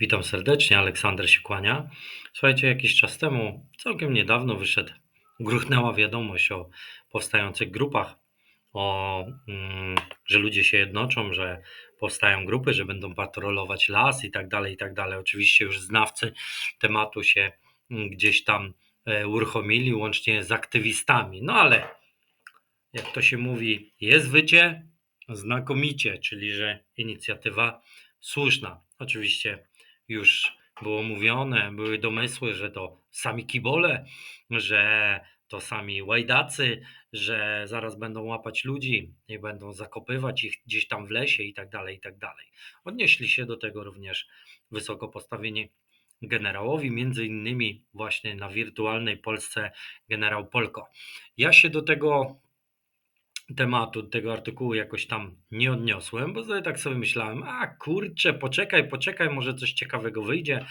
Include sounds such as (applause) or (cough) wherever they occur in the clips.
Witam serdecznie, Aleksander się kłania. Słuchajcie, jakiś czas temu, całkiem niedawno wyszedł, gruchnęła wiadomość o powstających grupach, o, mm, że ludzie się jednoczą, że powstają grupy, że będą patrolować las i tak dalej, i tak dalej. Oczywiście już znawcy tematu się mm, gdzieś tam e, uruchomili, łącznie z aktywistami. No ale jak to się mówi, jest wycie, znakomicie, czyli że inicjatywa słuszna. Oczywiście już było mówione, były domysły, że to sami kibole, że to sami łajdacy, że zaraz będą łapać ludzi i będą zakopywać ich gdzieś tam w lesie i tak dalej, i tak dalej. Odnieśli się do tego również wysoko postawieni generałowi, między innymi właśnie na wirtualnej Polsce generał Polko. Ja się do tego tematu, tego artykułu jakoś tam nie odniosłem, bo sobie tak sobie myślałem, a kurczę, poczekaj, poczekaj, może coś ciekawego wyjdzie,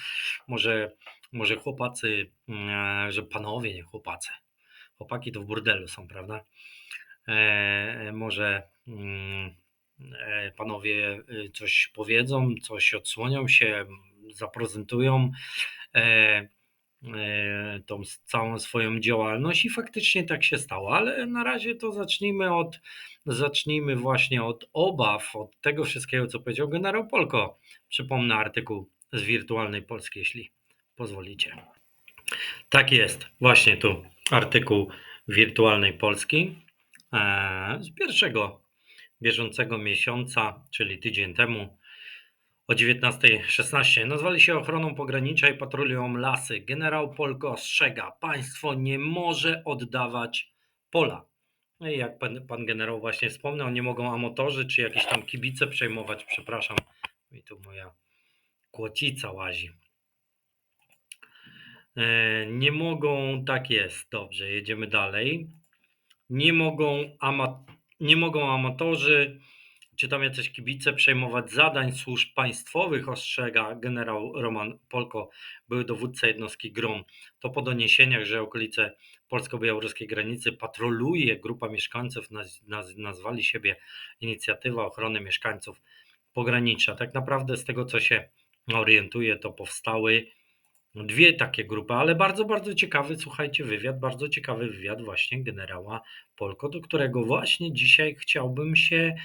może, może chłopacy, e, że panowie, nie chłopacy, chłopaki to w burdelu są, prawda? E, może mm, e, panowie y, coś powiedzą, coś odsłonią się, zaprezentują. E, E, tą całą swoją działalność i faktycznie tak się stało, ale na razie to zacznijmy od zacznijmy właśnie od obaw, od tego wszystkiego, co powiedział generał Polko. Przypomnę artykuł z wirtualnej Polski, jeśli pozwolicie. Tak jest, właśnie tu artykuł wirtualnej Polski e, z pierwszego bieżącego miesiąca, czyli tydzień temu, o 19.16 nazwali się ochroną pogranicza i patrolują lasy. Generał Polko ostrzega, państwo nie może oddawać pola. No i jak pan, pan generał właśnie wspomniał, nie mogą amatorzy czy jakieś tam kibice przejmować, przepraszam, i tu moja kłocica łazi. E, nie mogą, tak jest, dobrze, jedziemy dalej. Nie mogą, ama, nie mogą amatorzy czy tam jacyś kibice przejmować zadań służb państwowych, ostrzega generał Roman Polko, były dowódca jednostki GROM. To po doniesieniach, że okolice polsko-białoruskiej granicy patroluje grupa mieszkańców, naz, naz, nazwali siebie Inicjatywa Ochrony Mieszkańców Pogranicza. Tak naprawdę z tego, co się orientuje, to powstały dwie takie grupy, ale bardzo, bardzo ciekawy, słuchajcie, wywiad, bardzo ciekawy wywiad właśnie generała Polko, do którego właśnie dzisiaj chciałbym się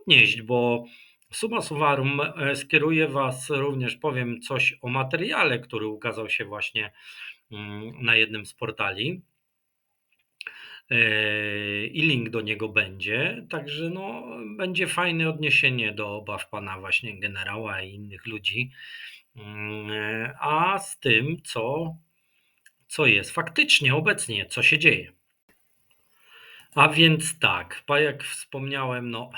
odnieść, bo summa summarum e, skieruję Was również, powiem coś o materiale, który ukazał się właśnie mm, na jednym z portali e, i link do niego będzie. Także no, będzie fajne odniesienie do obaw pana właśnie generała i innych ludzi, mm, e, a z tym, co, co jest faktycznie obecnie, co się dzieje. A więc tak, jak wspomniałem, no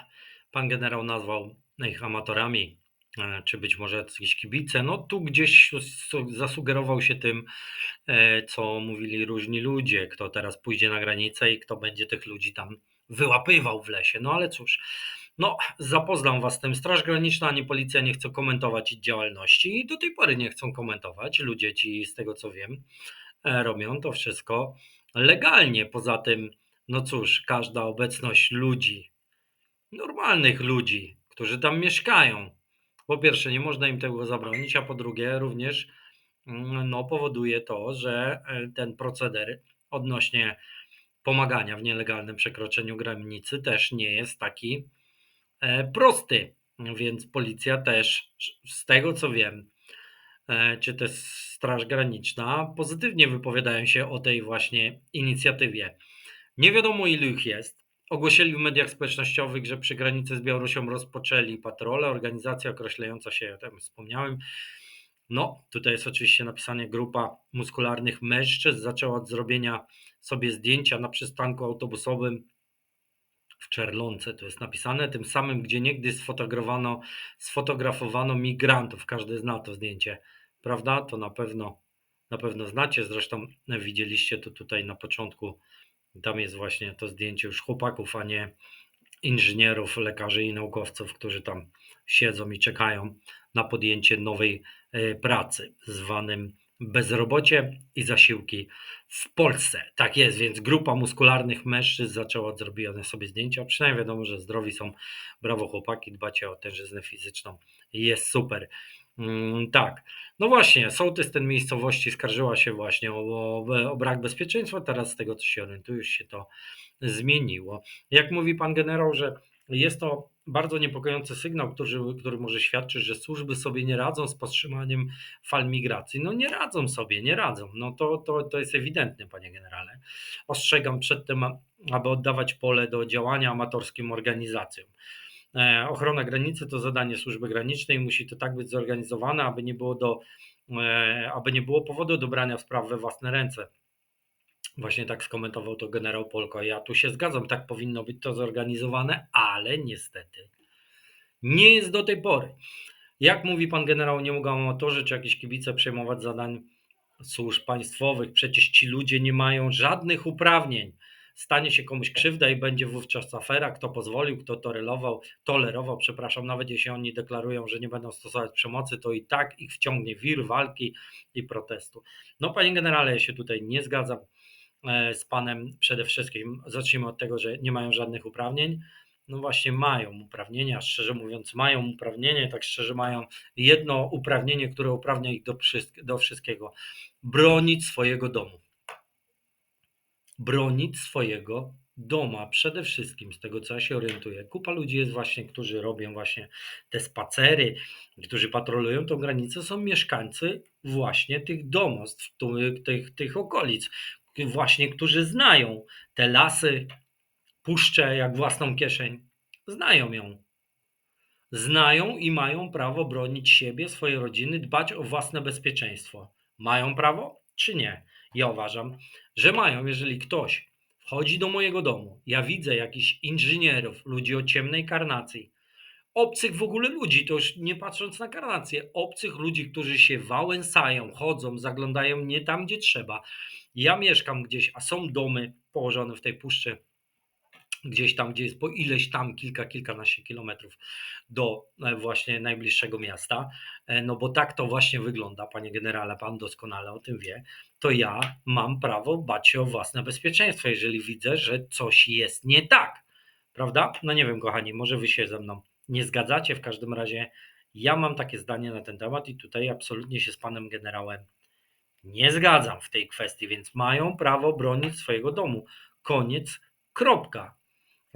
Pan generał nazwał ich amatorami, e, czy być może jakieś kibice. No tu gdzieś zasugerował się tym, e, co mówili różni ludzie, kto teraz pójdzie na granicę i kto będzie tych ludzi tam wyłapywał w lesie. No ale cóż, no zapoznam was z tym. Straż Graniczna ani policja nie chcą komentować ich działalności i do tej pory nie chcą komentować. Ludzie ci, z tego co wiem, e, robią to wszystko legalnie. Poza tym, no cóż, każda obecność ludzi normalnych ludzi, którzy tam mieszkają. Po pierwsze, nie można im tego zabronić, a po drugie, również mm, no, powoduje to, że e, ten proceder odnośnie pomagania w nielegalnym przekroczeniu granicy też nie jest taki e, prosty. Więc policja też, z tego co wiem, e, czy też Straż Graniczna, pozytywnie wypowiadają się o tej właśnie inicjatywie. Nie wiadomo, ilu ich jest. Ogłosili w mediach społecznościowych, że przy granicy z Białorusią rozpoczęli patrole. Organizacja określająca się, ja tam wspomniałem, no tutaj jest oczywiście napisane grupa muskularnych mężczyzn zaczęła od zrobienia sobie zdjęcia na przystanku autobusowym w Czerlonce, to jest napisane, tym samym, gdzie niegdyś sfotografowano, sfotografowano migrantów. Każdy zna to zdjęcie, prawda? To na pewno, na pewno znacie. Zresztą widzieliście to tutaj na początku tam jest właśnie to zdjęcie już chłopaków, a nie inżynierów, lekarzy i naukowców, którzy tam siedzą i czekają na podjęcie nowej e, pracy, zwanym bezrobocie i zasiłki w Polsce. Tak jest, więc grupa muskularnych mężczyzn zaczęła zrobione sobie zdjęcia. Przynajmniej wiadomo, że zdrowi są. Brawo chłopaki, dbacie o tężyznę fizyczną. Jest super. Mm, tak. No właśnie, sołtys tej miejscowości skarżyła się właśnie o, o, brak bezpieczeństwa. Teraz z tego, co się orientuję, już się to zmieniło. Jak mówi pan generał, że jest to bardzo niepokojący sygnał, który, który może świadczyć, że służby sobie nie radzą z powstrzymaniem fal migracji. No nie radzą sobie, nie radzą. No to, to, to jest ewidentne, panie generale. Ostrzegam przed tym, aby oddawać pole do działania amatorskim organizacjom. E, ochrona granicy to zadanie służby granicznej, musi to tak być zorganizowane, aby nie było, do, e, aby nie było powodu do brania spraw we własne ręce. Właśnie tak skomentował to generał Polko. Ja tu się zgadzam, tak powinno być to zorganizowane, ale niestety nie jest do tej pory. Jak mówi pan generał, nie mogą amatorzy czy jakieś kibice przejmować zadań służb państwowych. Przecież ci ludzie nie mają żadnych uprawnień. Stanie się komuś krzywda i będzie wówczas afera, kto pozwolił, kto tolerował, tolerował, przepraszam, nawet jeśli oni deklarują, że nie będą stosować przemocy, to i tak ich wciągnie wir walki i protestu. No panie generale, ja się tutaj nie zgadzam. E, z panem przede wszystkim. Zacznijmy od tego, że nie mają żadnych uprawnień. No właśnie mają uprawnienia, szczerze mówiąc, mają uprawnienie, tak szczerze mają jedno uprawnienie, które uprawnia ich do, do wszystkiego. Bronić swojego domu. Bronić swojego doma przede wszystkim, z tego co ja się orientuję. Kupa ludzi jest właśnie, którzy robią właśnie te spacery, którzy patrolują tą granicę, są mieszkańcy właśnie tych domostw, tych, tych okolic, właśnie, którzy znają te lasy, puszczę jak własną kieszeń, znają ją. Znają i mają prawo bronić siebie, swojej rodziny, dbać o własne bezpieczeństwo. Mają prawo czy nie? Ja uważam, że mają. Jeżeli ktoś wchodzi do mojego domu, ja widzę jakichś inżynierów, ludzi o ciemnej karnacji, obcych w ogóle ludzi, to już nie patrząc na karnację, obcych ludzi, którzy się wałęsają, chodzą, zaglądają nie tam, gdzie trzeba, ja mieszkam gdzieś, a są domy położone w tej puszczy, gdzieś tam, gdzie jest po ileś tam kilka, kilkanaście kilometrów do e, właśnie najbliższego miasta, e, no bo tak to właśnie wygląda, panie generale, pan doskonale o tym wie, to ja mam prawo bać się o własne bezpieczeństwo, jeżeli widzę, że coś jest nie tak, prawda? No nie wiem, kochani, może wy się ze mną nie zgadzacie, w każdym razie ja mam takie zdanie na ten temat i tutaj absolutnie się z panem generałem nie zgadzam w tej kwestii, więc mają prawo bronić swojego domu. Koniec, kropka.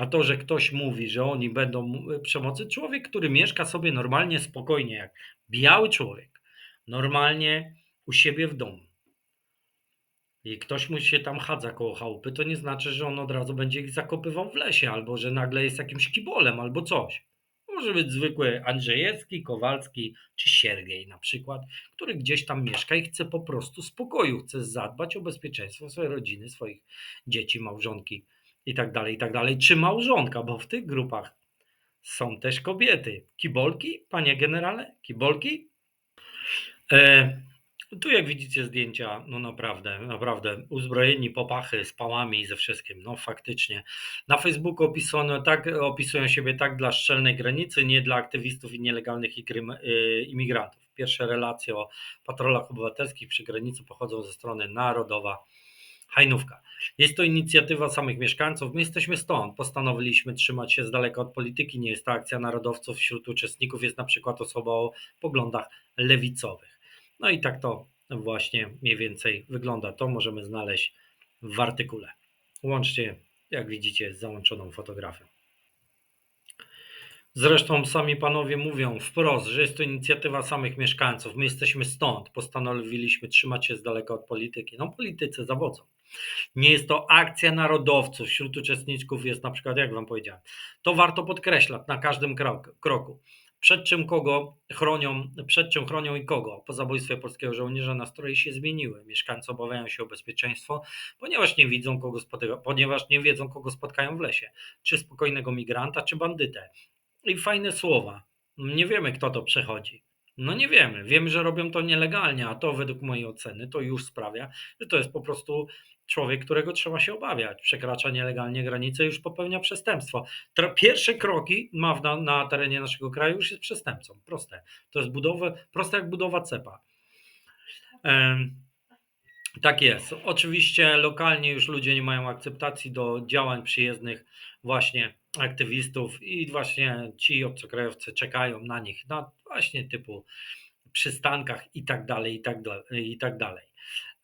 A to, że ktoś mówi, że oni będą przemocy, człowiek, który mieszka sobie normalnie, spokojnie, jak biały człowiek, normalnie u siebie w domu. I ktoś mu się tam chadza koło chałupy, to nie znaczy, że on od razu będzie ich zakopywał w lesie, albo że nagle jest jakimś kibolem, albo coś. Może być zwykły Andrzejewski, Kowalski czy Siergiej na przykład, który gdzieś tam mieszka i chce po prostu spokoju, chce zadbać o bezpieczeństwo swojej rodziny, swoich dzieci, małżonki i tak dalej, i tak dalej. Czy małżonka, bo w tych grupach są też kobiety. Kibolki, panie generale? Kibolki? E, tu jak widzicie zdjęcia, no naprawdę, naprawdę uzbrojeni popachy z pałami i ze wszystkim, no faktycznie. Na Facebooku opisują, tak, opisują siebie tak dla szczelnej granicy, nie dla aktywistów i nielegalnych y, imigrantów. Pierwsze relacje o patrolach obywatelskich przy granicy pochodzą ze strony Narodowa Hajnówka. Jest to inicjatywa samych mieszkańców. My jesteśmy stąd. Postanowiliśmy trzymać się z daleka od polityki. Nie jest to akcja narodowców. Wśród uczestników jest na przykład osoba o poglądach lewicowych. No i tak to właśnie mniej więcej wygląda. To możemy znaleźć w artykule. Łącznie, jak widzicie, z załączoną fotografią. Zresztą sami panowie mówią wprost, że jest to inicjatywa samych mieszkańców. My jesteśmy stąd. Postanowiliśmy trzymać się z daleka od polityki. No, politycy zawodzą. Nie jest to akcja narodowców. Wśród uczestników jest na przykład, jak wam powiedziałem, to warto podkreślać na każdym kroku przed czym kogo chronią, przed czym chronią i kogo. Po zabójstwie polskiego żołnierza nastroje się zmieniły. Mieszkańcy obawiają się o bezpieczeństwo, ponieważ nie widzą kogo spotyka, ponieważ nie wiedzą kogo spotkają w lesie. Czy spokojnego migranta, czy bandytę. I fajne słowa. Nie wiemy kto to przechodzi. No nie wiemy. Wiemy, że robią to nielegalnie, a to według mojej oceny to już sprawia, że to jest po prostu człowiek, którego trzeba się obawiać. Przekracza nielegalnie granice, już popełnia przestępstwo. Pierwsze kroki ma na, na terenie naszego kraju, już jest przestępcą. Proste. To jest budowa, proste jak budowa cepa. Tak jest. Oczywiście lokalnie już ludzie nie mają akceptacji do działań przyjezdnych właśnie aktywistów i właśnie ci obcokrajowcy czekają na nich, na właśnie typu przystankach i tak dalej, i tak dalej. I tak, dalej.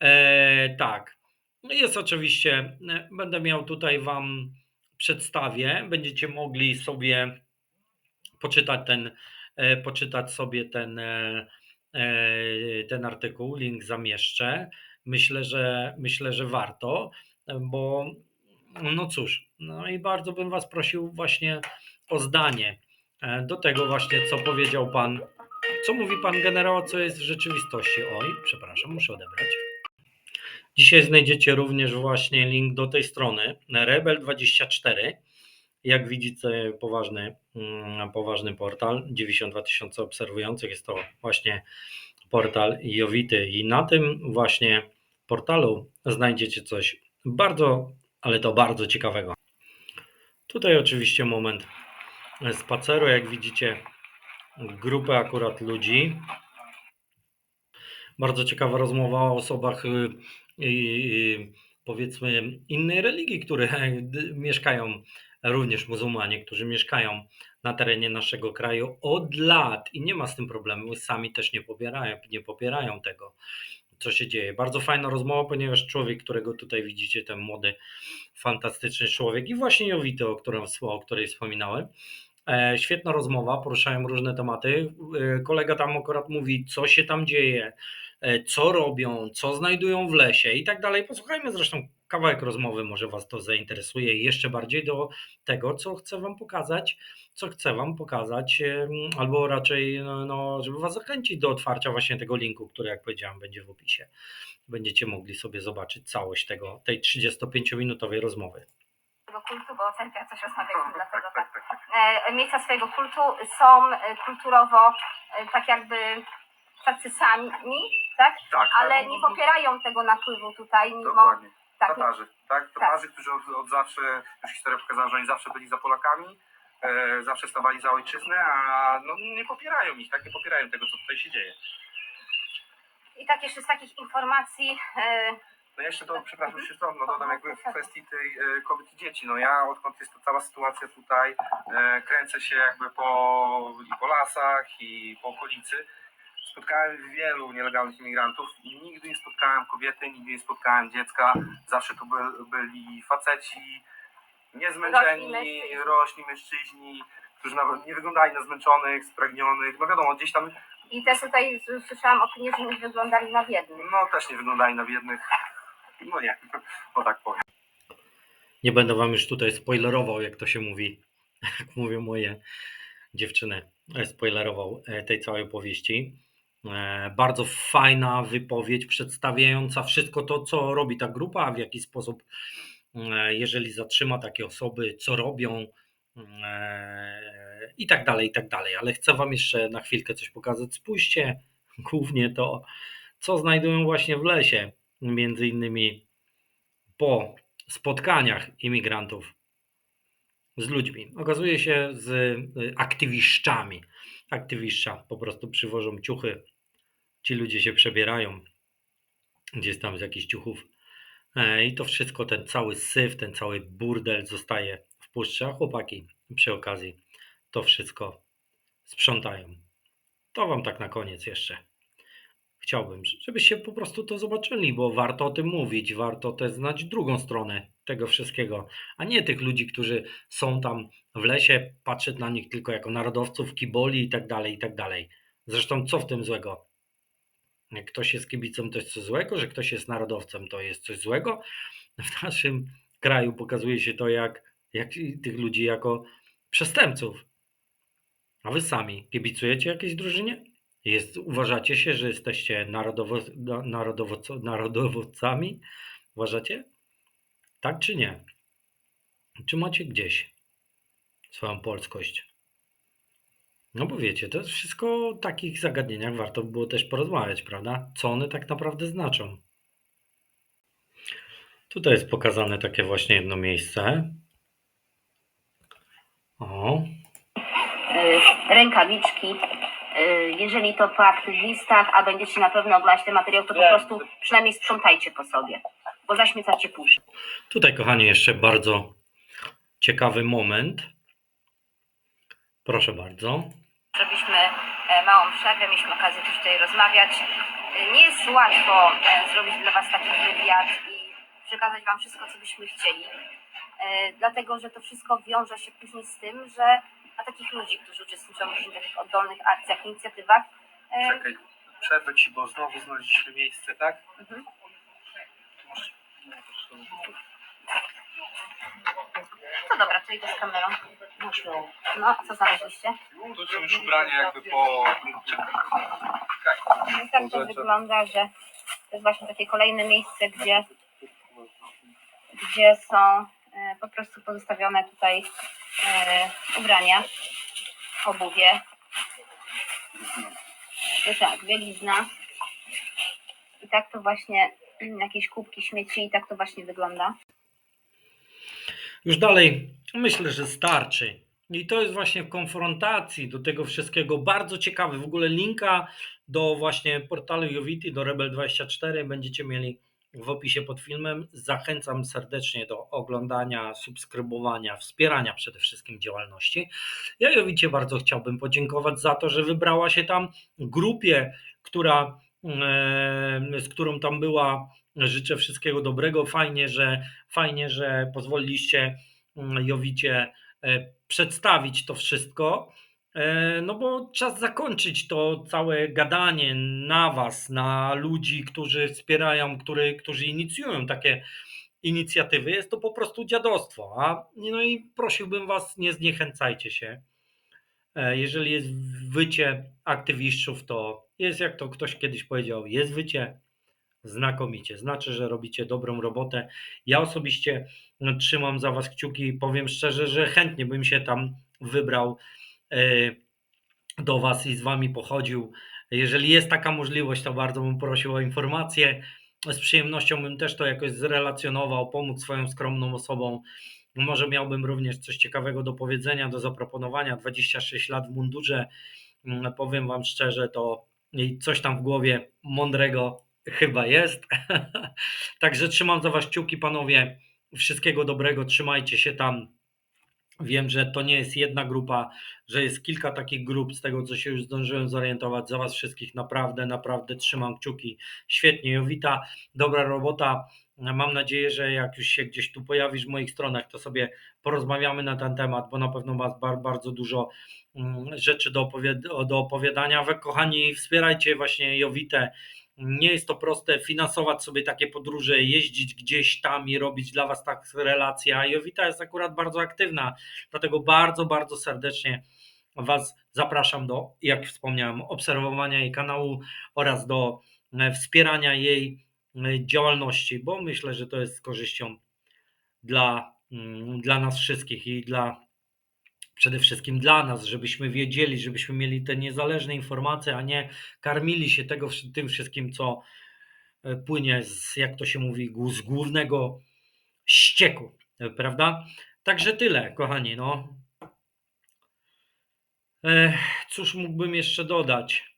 E, tak. No jest oczywiście, e, będę miał tutaj Wam przedstawię, będziecie mogli sobie poczytać ten, e, poczytać sobie ten, e, e, ten artykuł, link zamieszczę. Myślę, że myślę, że warto, bo no cóż, no i bardzo bym Was prosił właśnie o zdanie e, do tego właśnie, co powiedział Pan, co mówi Pan generał, co jest w rzeczywistości. Oj, przepraszam, muszę odebrać. Dzisiaj znajdziecie również właśnie link do tej strony Rebel24. Jak widzicie, poważny, mm, poważny portal, 92 tysiące obserwujących. Jest to właśnie portal Jowity i na tym właśnie portalu znajdziecie coś bardzo, ale to bardzo ciekawego. Tutaj oczywiście moment spaceru, jak widzicie, grupę akurat ludzi. Bardzo ciekawa rozmowa o osobach y, y, y, powiedzmy innej religii, które (laughs) mieszkają, również muzułmanie, którzy mieszkają na terenie naszego kraju od lat i nie ma z tym problemu, sami też nie popierają, nie popierają tego, co się dzieje. Bardzo fajna rozmowa, ponieważ człowiek, którego tutaj widzicie, ten młody, fantastyczny człowiek i właśnie Jowity, o, którym, o której wspominałem, E, Świetna rozmowa, poruszają różne tematy. E, Kolega tam akurat mówi, co się tam dzieje, e, co robią, co znajdują w lesie i tak dalej. Posłuchajmy zresztą kawałek rozmowy, może Was to zainteresuje jeszcze bardziej do tego, co chcę Wam pokazać, co chcę Wam pokazać, albo raczej, no, no, żeby Was zachęcić do otwarcia właśnie tego linku, który, jak powiedziałem, będzie w opisie. Będziecie mogli sobie zobaczyć całość tego, tej 35-minutowej rozmowy. swojego kultu, bo cerkiew coś rozmawialiśmy, dlatego tak. E, miejsca swojego kultu są e, kulturowo e, tak jakby tacy sami, tak? Tak, Ale tak, nie popierają tego napływu tutaj, mimo Dokładnie. Tak, Tatarzy, tak? Tatarzy, którzy od, od zawsze, już historia pokazała, że oni zawsze byli za Polakami, e, zawsze stawali za ojczyznę, a no, nie popierają ich, tak? Nie popierają tego, co tutaj się dzieje. i tak jeszcze z takich informacji, e, No jeszcze to, przepraszam, jeszcze to, no dodam jakby w kwestii tej e, kobiet i dzieci. No ja odkąd jest to cała sytuacja tutaj, e, kręcę się jakby po, i po lasach i po okolicy. Spotkałem wielu nielegalnych imigrantów i nigdy nie spotkałem kobiety, nigdy nie spotkałem dziecka. Zawsze tu by, byli faceci, niezmęczeni, Rośli mężczyźni. rośli mężczyźni, którzy nawet nie wyglądali na zmęczonych, spragnionych. No wiadomo, gdzieś tam i też tutaj słyszałam opinię, że nie wyglądali na biednych. no też nie wyglądali na biednych. No nie, (laughs) o tak powiem. Nie będę wam już tutaj spoilerował, jak to się mówi, (laughs) jak mówią moje dziewczyny, e, spoilerował e, tej całej opowieści. E, Bardzo fajna wypowiedź przedstawiająca wszystko to, co robi ta grupa, w jaki sposób, e, jeżeli zatrzyma takie osoby, co robią e, i tak dalej, i tak dalej. Ale chcę Wam jeszcze na chwilkę coś pokazać. Spójrzcie (laughs) głównie to, co znajdują właśnie w lesie, między innymi po spotkaniach imigrantów z ludźmi. Okazuje się z aktywiszczami. Aktywiszcza po prostu przywożą ciuchy. Ci ludzie się przebierają gdzieś tam z jakichś ciuchów. E, I to wszystko, ten cały syf, ten cały burdel zostaje w puszczy, a chłopaki przy okazji to wszystko sprzątają. To wam tak na koniec jeszcze chciałbym, żebyście po prostu to zobaczyli, bo warto o tym mówić, warto też znać drugą stronę tego wszystkiego, a nie tych ludzi, którzy są tam w lesie, patrzeć na nich tylko jako narodowców, kiboli i tak dalej, i tak dalej. Zresztą co w tym złego? Ktoś jest kibicem, to jest coś złego, że ktoś jest narodowcem, to jest coś złego. (laughs) W naszym kraju pokazuje się to jak, jak tych ludzi jako przestępców. A wy sami kibicujecie jakiejś drużynie? Jest, uważacie się, że jesteście narodowo, na- narodowo, narodowcami? Uważacie? Tak czy nie? Czy macie gdzieś swoją polskość? No bo wiecie, to jest wszystko o takich zagadnieniach warto by było też porozmawiać, prawda? Co one tak naprawdę znaczą? Tutaj jest pokazane takie właśnie jedno miejsce. O, y, rękawiczki. Y, Jeżeli to po aktywistach, a będziecie na pewno oglądać ten materiał, to po prostu przynajmniej sprzątajcie po sobie, bo zaśmiecacie puszczę. Tutaj, kochani, jeszcze bardzo ciekawy moment. Proszę bardzo. Żebyśmy e, małą przerwę, mieliśmy okazję też tutaj rozmawiać. E, Nie jest łatwo e, zrobić dla Was taki wywiad i przekazać Wam wszystko, co byśmy chcieli, dlatego że to wszystko wiąże się później z tym, że dla takich ludzi, którzy uczestniczą w takich oddolnych akcjach, inicjatywach, Czekaj, przerwę ci, bo znowu znaleźliśmy miejsce, tak? Mhm. no dobra, to idę z kamerą. No, co znaleźliście? Tu są już ubrania jakby po... No i tak to wygląda, że to jest właśnie takie kolejne miejsce, gdzie, gdzie są e, po prostu pozostawione tutaj e, ubrania, obuwie. No tak, bielizna. I tak to właśnie, jakieś kubki śmieci i tak to właśnie wygląda. Już dalej myślę, że starczy. I to jest właśnie w konfrontacji do tego wszystkiego bardzo ciekawy. W ogóle linka do właśnie portalu Jowity, do Rebel24 będziecie mieli w opisie pod filmem. Zachęcam serdecznie do oglądania, subskrybowania, wspierania przede wszystkim działalności. Ja Jowicie bardzo chciałbym podziękować za to, że wybrała się tam grupie, która, e, z którą tam była. Życzę wszystkiego dobrego. Fajnie, że fajnie, że pozwoliliście mm, Jowicie e, przedstawić to wszystko. E, No bo czas zakończyć to całe gadanie na was, na ludzi, którzy wspierają, który, którzy inicjują takie inicjatywy. Jest to po prostu dziadostwo. A, no i prosiłbym was, nie zniechęcajcie się. E, Jeżeli jest wycie aktywistów, to jest jak to ktoś kiedyś powiedział, jest wycie znakomicie. Znaczy, że robicie dobrą robotę. Ja osobiście no, trzymam za was kciuki i powiem szczerze, że chętnie bym się tam wybrał e, do was i z wami pochodził. Jeżeli jest taka możliwość, to bardzo bym prosił o informację. Z przyjemnością bym też to jakoś zrelacjonował, pomóc swoją skromną osobą. Może miałbym również coś ciekawego do powiedzenia, do zaproponowania. 26 lat w mundurze, Mm, powiem wam szczerze, to coś tam w głowie mądrego chyba jest. (laughs) Także trzymam za was kciuki, panowie. Wszystkiego dobrego, trzymajcie się tam. Wiem, że to nie jest jedna grupa, że jest kilka takich grup, z tego co się już zdążyłem zorientować. Za Was wszystkich naprawdę, naprawdę trzymam kciuki. Świetnie, Jowita, dobra robota. Mam nadzieję, że jak już się gdzieś tu pojawisz w moich stronach, to sobie porozmawiamy na ten temat, bo na pewno masz bar- bardzo dużo mm, rzeczy do, opowiad- do opowiadania. Kochani, wspierajcie właśnie Jowitę. Nie jest to proste finansować sobie takie podróże, jeździć gdzieś tam i robić dla Was tak relacje. A Jowita jest akurat bardzo aktywna, dlatego bardzo, bardzo serdecznie Was zapraszam do, jak wspomniałem, obserwowania jej kanału oraz do e, wspierania jej e, działalności, bo myślę, że to jest z korzyścią dla, mm, dla nas wszystkich i dla przede wszystkim dla nas, żebyśmy wiedzieli, żebyśmy mieli te niezależne informacje, a nie karmili się tego, tym wszystkim, co e, płynie z, jak to się mówi, z głównego ścieku, e, prawda? Także tyle, kochani, no. Cóż mógłbym jeszcze dodać?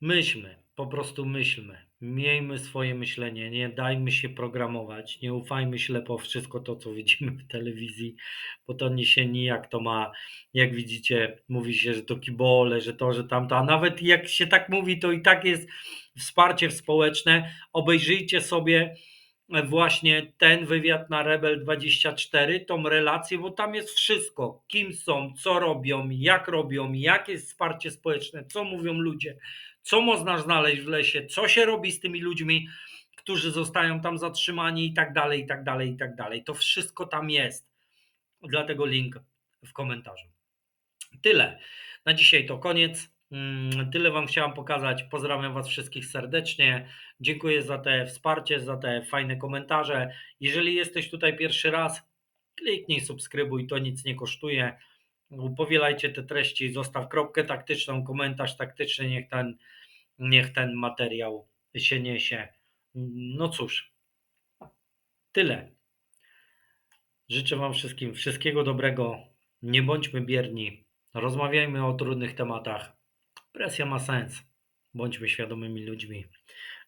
Myślmy, po prostu myślmy. Miejmy swoje myślenie, nie dajmy się programować, nie ufajmy ślepo wszystko to, co widzimy w telewizji, bo to nie się nijak to ma. Jak widzicie, mówi się, że to kibole, że to, że tamto, a nawet jak się tak mówi, to i tak jest wsparcie społeczne. Obejrzyjcie sobie właśnie ten wywiad na Rebel 24, tą relację, bo tam jest wszystko. Kim są, co robią, jak robią, jakie jest wsparcie społeczne, co mówią ludzie, co można znaleźć w lesie, co się robi z tymi ludźmi, którzy zostają tam zatrzymani i tak dalej, i tak dalej, i tak dalej. To wszystko tam jest. Dlatego link w komentarzu. Tyle. Na dzisiaj to koniec. Mm, Tyle Wam chciałam pokazać. Pozdrawiam Was wszystkich serdecznie. Dziękuję za te wsparcie, za te fajne komentarze. Jeżeli jesteś tutaj pierwszy raz, kliknij subskrybuj, to nic nie kosztuje. Powielajcie te treści, zostaw kropkę taktyczną, komentarz taktyczny, niech ten, niech ten materiał się niesie. No cóż, tyle. Życzę Wam wszystkim wszystkiego dobrego. Nie bądźmy bierni. Rozmawiajmy o trudnych tematach. Presja ma sens. Bądźmy świadomymi ludźmi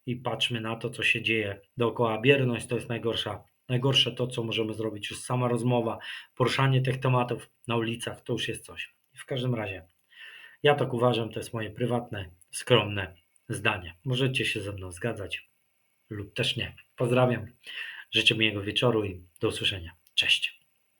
i patrzmy na to, co się dzieje dookoła. Bierność to jest najgorsza. Najgorsze to, co możemy zrobić. Już sama rozmowa, poruszanie tych tematów na ulicach, to już jest coś. W każdym razie, Ja tak uważam, to jest moje prywatne, skromne zdanie. Możecie się ze mną zgadzać lub też nie. Pozdrawiam, życzę miłego wieczoru i do usłyszenia. Cześć.